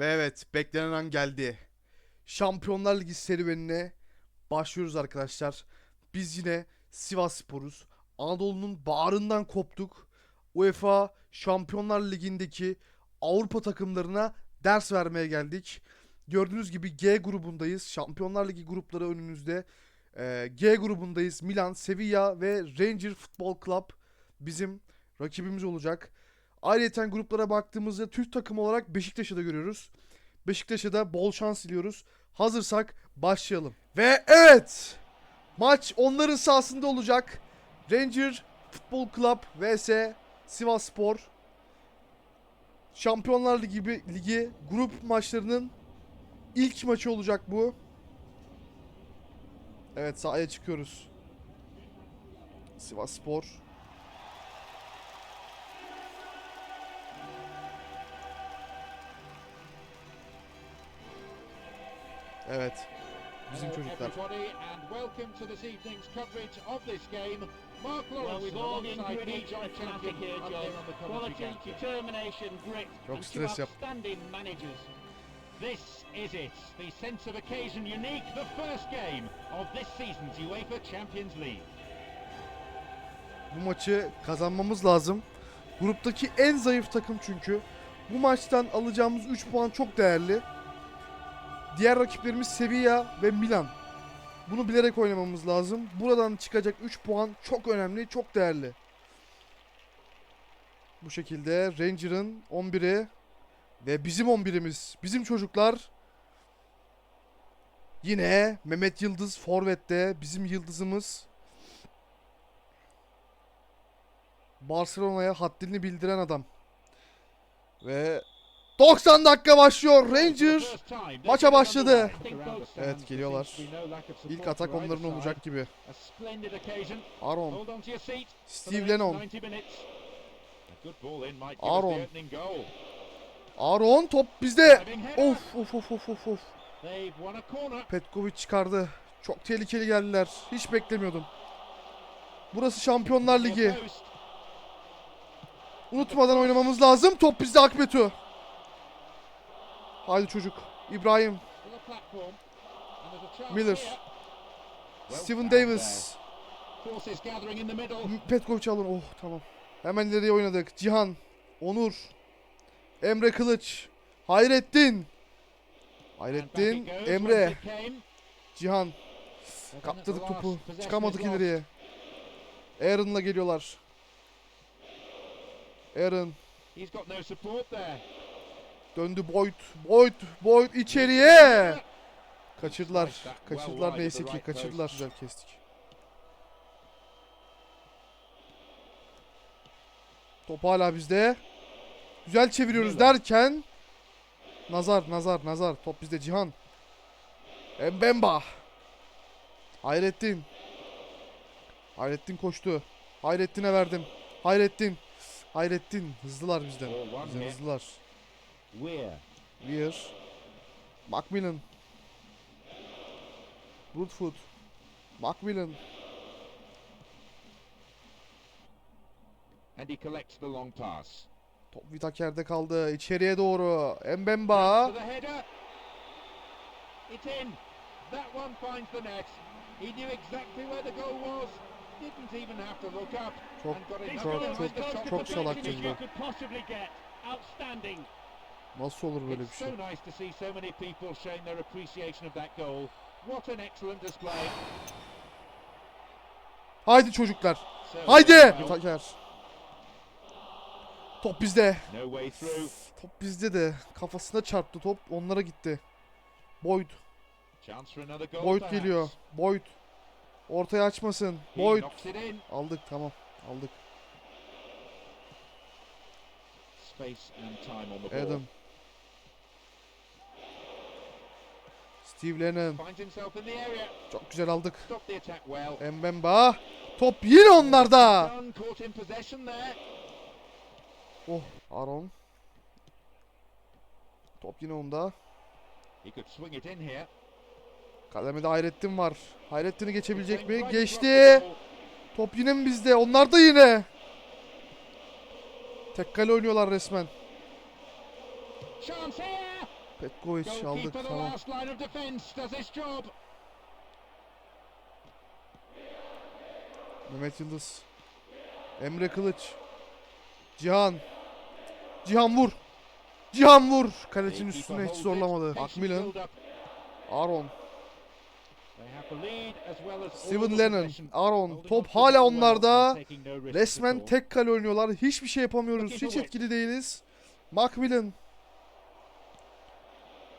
Ve evet beklenen an geldi. Şampiyonlar Ligi serüvenine başlıyoruz arkadaşlar. Biz yine Sivas Spor'uz. Anadolu'nun bağrından koptuk. UEFA Şampiyonlar Ligi'ndeki Avrupa takımlarına ders vermeye geldik. Gördüğünüz gibi G grubundayız. Şampiyonlar Ligi grupları önünüzde. Ee, G grubundayız. Milan, Sevilla ve Ranger Futbol Club bizim rakibimiz olacak. Ayrıca gruplara baktığımızda Türk takımı olarak Beşiktaş'ı da görüyoruz. Beşiktaş'a da bol şans diliyoruz. Hazırsak başlayalım. Ve evet! Maç onların sahasında olacak. Ranger Futbol Club vs Sivas Spor. Şampiyonlar Ligi, Ligi grup maçlarının ilk maçı olacak bu. Evet sahaya çıkıyoruz. Sivas Spor. Gantry. determination, grit, Çok stres yap. outstanding managers. This is it, the sense of occasion unique, the first game of this season's UEFA Champions League. Bu maçı kazanmamız lazım. Gruptaki en zayıf takım çünkü. Bu maçtan alacağımız 3 puan çok değerli. Diğer rakiplerimiz Sevilla ve Milan. Bunu bilerek oynamamız lazım. Buradan çıkacak 3 puan çok önemli, çok değerli. Bu şekilde Ranger'ın 11'i ve bizim 11'imiz, bizim çocuklar yine Mehmet Yıldız Forvet'te bizim yıldızımız. Barcelona'ya haddini bildiren adam. Ve 90 dakika başlıyor. Ranger maça başladı. Evet, geliyorlar. İlk atak onların olacak gibi. Aaron, Steve Lennon, 90 minutes. A good ball in might give us Aaron. Aaron top bizde. Of of of of of of. Petkovic çıkardı. Çok tehlikeli geldiler. Hiç beklemiyordum. Burası Şampiyonlar Ligi. Unutmadan oynamamız lazım. Top bizde Akbetu. Haydi çocuk. İbrahim, Miller, Steven Davis. Petkovic alın. Oh tamam. Hemen ileriye oynadık. Cihan, Onur, Emre Kılıç, Hayrettin. Hayrettin, Emre. Cihan. Kaptırdık topu. Çıkamadık ileriye. Aaron'la geliyorlar. Aaron He's got no support there. Döndü Boyd. Boyd, Boyd içeriye. Kaçırdılar. Kaçırdılar neyse ki kaçırdılar. Güzel kestik. Top hala bizde. Güzel çeviriyoruz derken Nazar, Nazar, Nazar. Top bizde Cihan. Mbemba. Hayrettin. Hayrettin koştu. Hayrettin'e verdim. Hayrettin. Hayrettin. Hızlılar bizden. Oh, Bizden hızlılar. Weir. Weir. Macmillan. Woodfoot. Macmillan. And he collects the long pass. Top Whittaker'de kaldı. İçeriye doğru. Mbemba. To the header. It's in. That one finds the net. He knew exactly where the goal was. Didn't even have to look up. Çok Çok, çok close to salak perfection as Cemre. you could possibly get. Outstanding. Nasıl olur böyle bir şey? so nice to see so many people showing their appreciation of that goal. What an excellent display. Haydi çocuklar. Haydi. Whittaker. Top bizde. Top bizde de. Kafasına çarptı top. Onlara gitti. Boyd. Boyd geliyor. Boyd. Ortaya açmasın. Boyd. Aldık tamam. Aldık. Adam. Steve Lennon. Çok güzel aldık. Mbemba. Top yine onlarda. Oh Aaron. Top yine onda. Kademede Hayrettin var. Hayrettin'i geçebilecek mi? Geçti. Top yine mi bizde? Onlar da yine. Tek kale oynuyorlar resmen. Here. Petkovic aldık tamam. last line of defence, does its job. Mehmet Yıldız. Emre Kılıç. Cihan. Cihan vur. Cihan vur. Kalecinin üstüne hiç zorlamadı. up. Aaron. Steven Lennon. Aaron. Top hala onlarda. Resmen tek kale oynuyorlar. Hiçbir şey yapamıyoruz. Hiç etkili değiliz. Macmillan.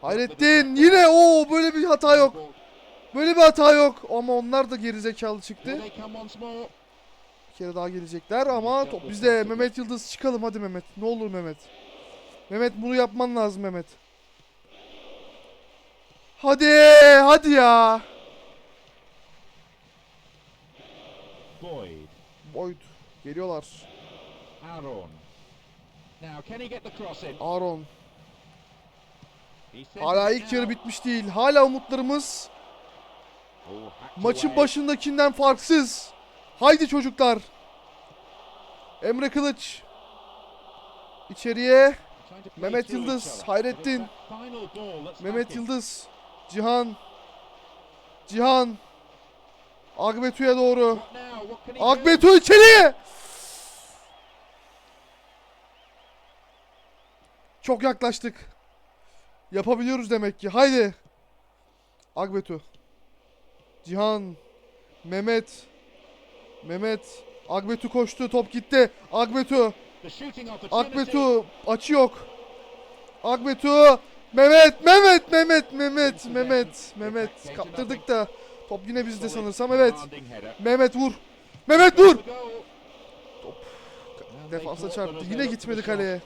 Hayrettin yine o böyle bir hata yok. Böyle bir hata yok. Ama onlar da gerizekalı çıktı. Bir kere daha gelecekler ama top bizde. Mehmet Yıldız çıkalım hadi Mehmet. Ne olur Mehmet. Mehmet bunu yapman lazım Mehmet. Hadi hadi ya. Boyd. Boyd geliyorlar. Aaron. Now, can he get the cross in? Aaron. Hala ilk yarı bitmiş değil. Hala umutlarımız maçın başındakinden farksız. Haydi çocuklar. Emre Kılıç. İçeriye. Mehmet Yıldız. Hayrettin. Mehmet. Yıldız. Cihan. Cihan. Agbetu'ya doğru. Agbetu içeriye. Çok yaklaştık. Yapabiliyoruz demek ki. Haydi. Agbetu. Cihan. Mehmet. Mehmet. Agbetu koştu. Top gitti. Agbetu. Akbetu açı yok. Akbetu Mehmet Mehmet Mehmet Mehmet Mehmet Mehmet kaptırdık da top yine bizde sanırsam evet. Mehmet vur. Mehmet vur. They Defansa çarptı. Yine gitmedi kaleye.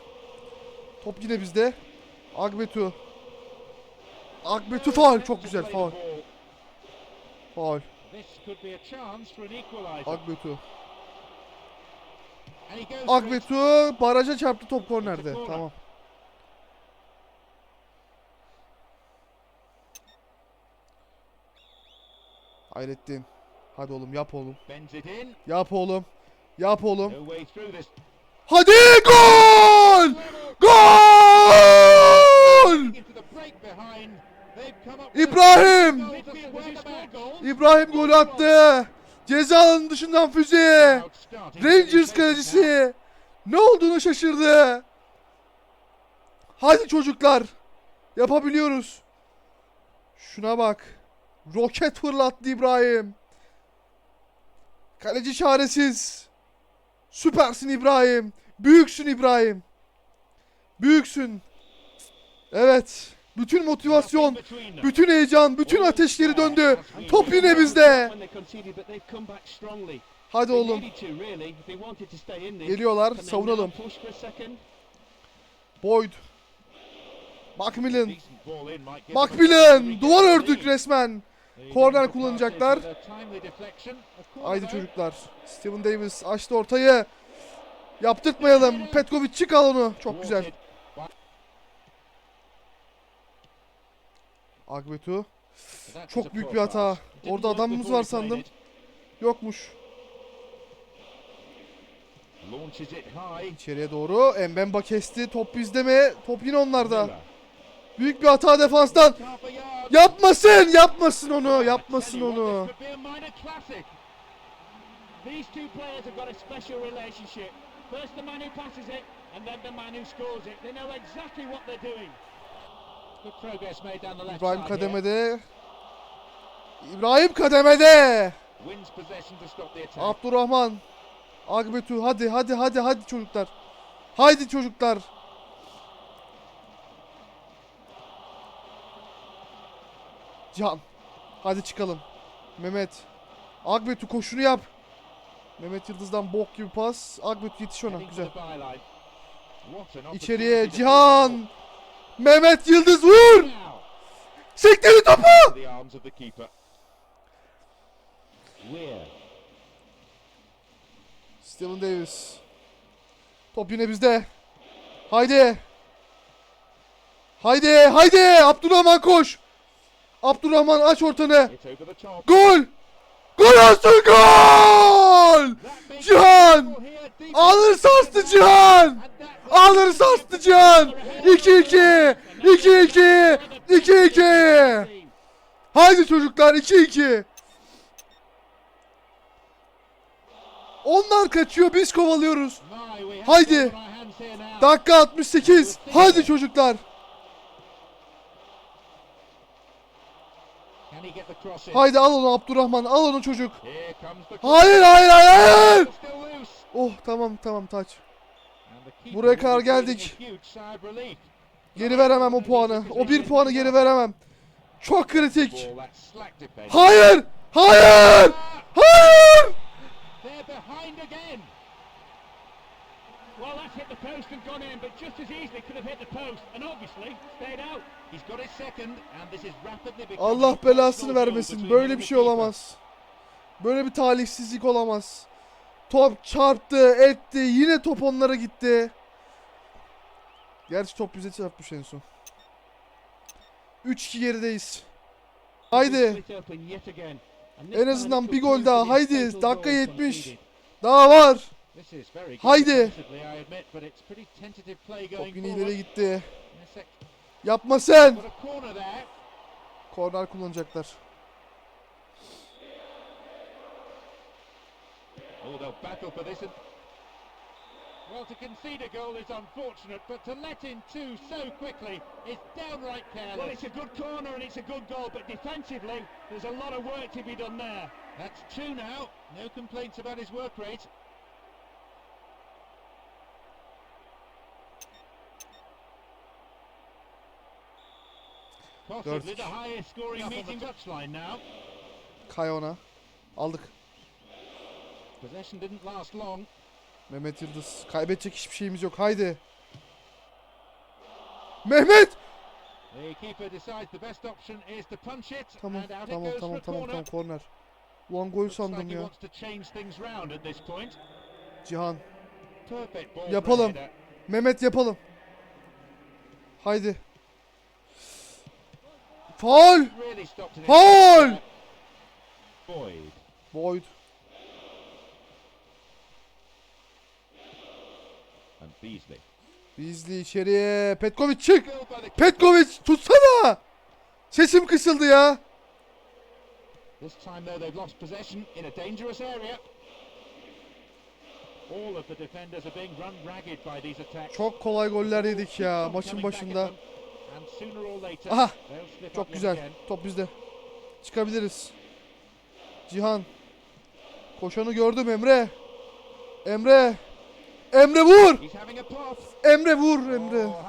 Top yine bizde. Akbetu. Akbetu faul çok güzel faul. Faul. This could be a chance for an equaliser. Akbetu. And he goes for it. Akbetu baraja çarptı top kornerde. Tamam. Hayrettin. Hadi oğlum yap oğlum. Yap oğlum. Yap oğlum. Hadi gol! Gol! Into the break behind. They've come up with a İbrahim! İbrahim gol attı. Ceza alanının dışından füze. Rangers kalecisi. Ne olduğunu şaşırdı. Hadi çocuklar. Yapabiliyoruz. Şuna bak. Roket fırlattı İbrahim. Kaleci çaresiz. Süpersin İbrahim. Büyüksün İbrahim. Büyüksün. Evet. Bütün motivasyon, bütün heyecan, bütün ateşleri döndü. Top yine bizde. Hadi oğlum. Geliyorlar. Savunalım. Boyd. Macmillan. Macmillan. Duvar ördük resmen. Korner kullanacaklar. Haydi çocuklar. Steven Davis açtı ortayı. Yaptırtmayalım. Petkovic çık al onu. Çok güzel. Agbetu. Çok büyük bir hata. Orada adamımız var sandım. Yokmuş. İçeriye doğru. Mbemba kesti. Top bizde mi? Top yine onlarda. Büyük bir hata defanstan. Yapmasın. Yapmasın onu. Yapmasın onu. These two players have got a special relationship. First the man who passes it, and then the man who scores it. They know exactly what they're doing. İbrahim kademede. İbrahim kademede. Abdurrahman. Agbetu hadi hadi hadi hadi çocuklar. Haydi çocuklar. Can. Hadi çıkalım. Mehmet. Agbetu koşunu yap. Mehmet Yıldız'dan bok gibi pas. Agbetu yetiş ona. Güzel. İçeriye Cihan. Mehmet Yıldız vur. Now, Sektirdi topu. Steven Davis. Top yine bizde. Haydi. Haydi, haydi. Abdurrahman koş. Abdurrahman aç ortanı. Gol! Gol olsun gol! Cihan! tackle here, deep Alırsa in the astı second Cihan! half, and that was- Alırsa astı Cihan! 2-2! 2-2! 2-2! Haydi çocuklar 2-2! Onlar kaçıyor biz kovalıyoruz. Haydi. Dakika 68. Haydi çocuklar. Can he get the cross in? Haydi al onu Abdurrahman. Al onu çocuk. Hayır hayır hayır. Oh tamam tamam taç. Buraya kadar geldik. Geri veremem o puanı. O bir puanı geri veremem. Çok kritik. Hayır. Hayır. Hayır. Well, that's hit the post and gone in, but just as easily could have hit the post and obviously stayed out. He's got his second and this is rapidly becoming Allah belasını vermesin. Böyle him bir şey olamaz. Böyle bir talihsizlik olamaz. Top çarptı, etti. Yine top onlara gitti. Gerçi top bize çarpmış en son. 3-2 gerideyiz. Haydi. En azından bir gol daha. Haydi. Dakika goal 70. conceded. Daha var. This is very good Haydi. defensively, I admit, but it's pretty tentative play Top going yine forward. ileri gitti. Yapma sen. got a corner there. Korner kullanacaklar. Oh. Well, to concede a goal is unfortunate, but to let in two so quickly is downright Well, careless. it's a good corner and it's a good goal, but defensively, there's a lot of work to be done there. That's two now. No complaints about his work rate. Kay ona. Aldık. Mehmet Yıldız. Kaybedecek hiçbir şeyimiz yok. Haydi. Mehmet. The keeper decides the best option is to punch it, Tamam tamam tamam tamam corner. tamam korner. Ulan gol sandım ya. Cihan. Yapalım. Mehmet yapalım. Haydi. Faul. Foul! Boyd. Boyd. And Beasley. Bizli içeriye. Petkovic çık. Petkovic tutsana. Sesim kısıldı ya. This time, though, they've lost possession in a dangerous area. All of the defenders are being run ragged by these attacks. Çok kolay goller yedik ya maçın başında. Aha, Çok güzel. Top bizde. Çıkabiliriz. Cihan. Koşanı gördüm Emre. Emre. Emre vur. Emre vur Emre. Oh.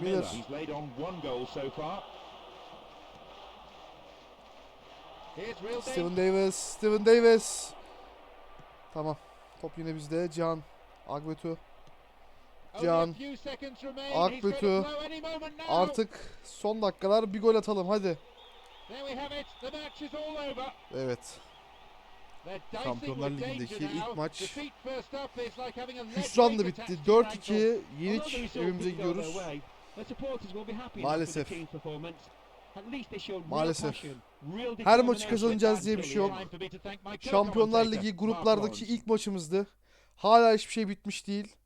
Miller. Steven. Davis. Steven Davis. Tamam. Top yine bizde. Cihan. Agbetu. Can. a few seconds remain. Ak He's got bütü. to blow any moment now. Artık son dakikalar bir gol atalım hadi. Evet. Şampiyonlar Ligi'ndeki ilk maç. hüsranla bitti. attached to your 4-2 ankle. Although the yenik evimize gidiyoruz. Maalesef. Maalesef. Her maçı kazanacağız diye bir şey yok. Şampiyonlar Ligi gruplardaki ilk maçımızdı. Hala hiçbir şey bitmiş değil.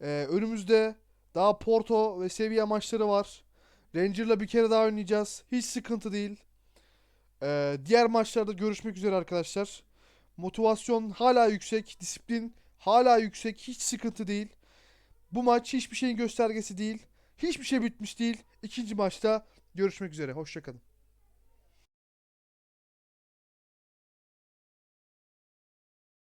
Ee, önümüzde daha Porto ve Sevilla maçları var. Ranger'la bir kere daha oynayacağız. Hiç sıkıntı değil. Ee, diğer maçlarda görüşmek üzere arkadaşlar. Motivasyon hala yüksek. Disiplin hala yüksek. Hiç sıkıntı değil. Bu maç hiçbir şeyin göstergesi değil. Hiçbir şey bitmiş değil. İkinci maçta görüşmek üzere. Hoşçakalın.